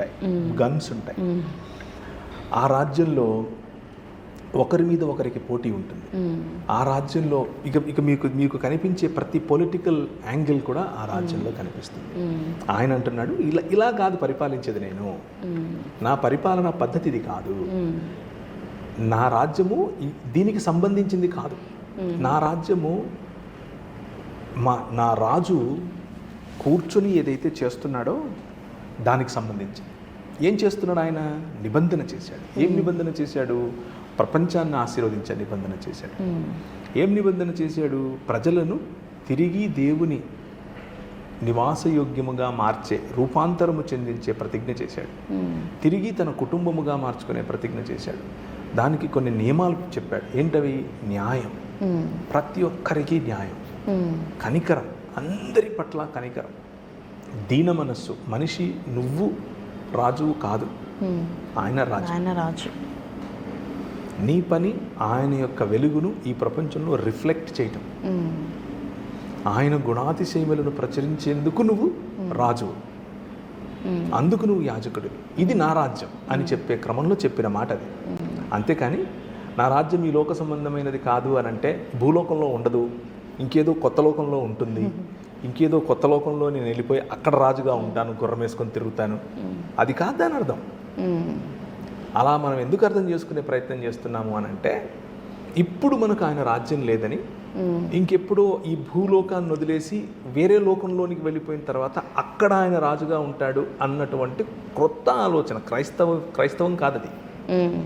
ఉంటాయి గన్స్ ఉంటాయి. ఆ రాజ్యంలో ఒకరి మీద ఒకరికి పోటీ ఉంటుంది. ఆ రాజ్యంలో ఇక ఇక మీకు మీకు కనిపించే ప్రతి పొలిటికల్ యాంగిల్ కూడా ఆ రాజ్యంలో కనిపిస్తుంది. ఆయన అంటున్నాడు ఇలా ఇలా కాదు పరిపాలించేది నేను. నా పరిపాలన పద్ధతి ఇది కాదు నా రాజ్యము దీనికి సంబంధించింది కాదు. నా రాజ్యము మా నా రాజు కూర్చొని ఏదైతే చేస్తున్నాడో దానికి సంబంధించి. ఏం చేస్తున్నాడు ఆయన? నిబంధన చేశాడు. ఏం నిబంధన చేశాడు? ప్రపంచాన్ని ఆశీర్వదించే నిబంధన చేశాడు. ఏం నిబంధన చేశాడు? ప్రజలను తిరిగి దేవుని నివాసయోగ్యముగా మార్చే రూపాంతరము చెందించే ప్రతిజ్ఞ చేశాడు. తిరిగి తన కుటుంబముగా మార్చుకునే ప్రతిజ్ఞ చేశాడు. దానికి కొన్ని నియమాలు చెప్పాడు. ఏంటవి? న్యాయం. ప్రతి ఒక్కరికి న్యాయం. కనికరం. అందరి పట్ల కనికరం. దీన మనస్సు. మనిషి నువ్వు రాజువు కాదు. ఆయన రాజు. ఆయన రాజు. నీ పని ఆయన యొక్క వెలుగును ఈ ప్రపంచంలో రిఫ్లెక్ట్ చేయటం. ఆయన గుణాతిశయములను ప్రచురించేందుకు నువ్వు రాజువు. అందుకు నువ్వు యాజకుడు ఇది నా రాజ్యం అని చెప్పే క్రమంలో చెప్పిన మాట అది. అంతేకాని నా రాజ్యం ఈ లోక సంబంధమైనది కాదు అని అంటే భూలోకంలో ఉండదు. ఇంకేదో కొత్త లోకంలో ఉంటుంది. ఇంకేదో కొత్త లోకంలో నేను వెళ్ళిపోయి అక్కడ రాజుగా ఉంటాను గుర్రం వేసుకొని తిరుగుతాను. అది కాదు దాని అర్థం అలా మనం ఎందుకు అర్థం చేసుకునే ప్రయత్నం చేస్తున్నాము అని అంటే ఇప్పుడు మనకు ఆయన రాజ్యం లేదని ఇంకెప్పుడో ఈ భూలోకాన్ని వదిలేసి వేరే లోకంలోనికి వెళ్ళిపోయిన తర్వాత అక్కడ ఆయన రాజుగా ఉంటాడు అన్నటువంటి క్రొత్త ఆలోచన. క్రైస్తవ క్రైస్తవం కాదది.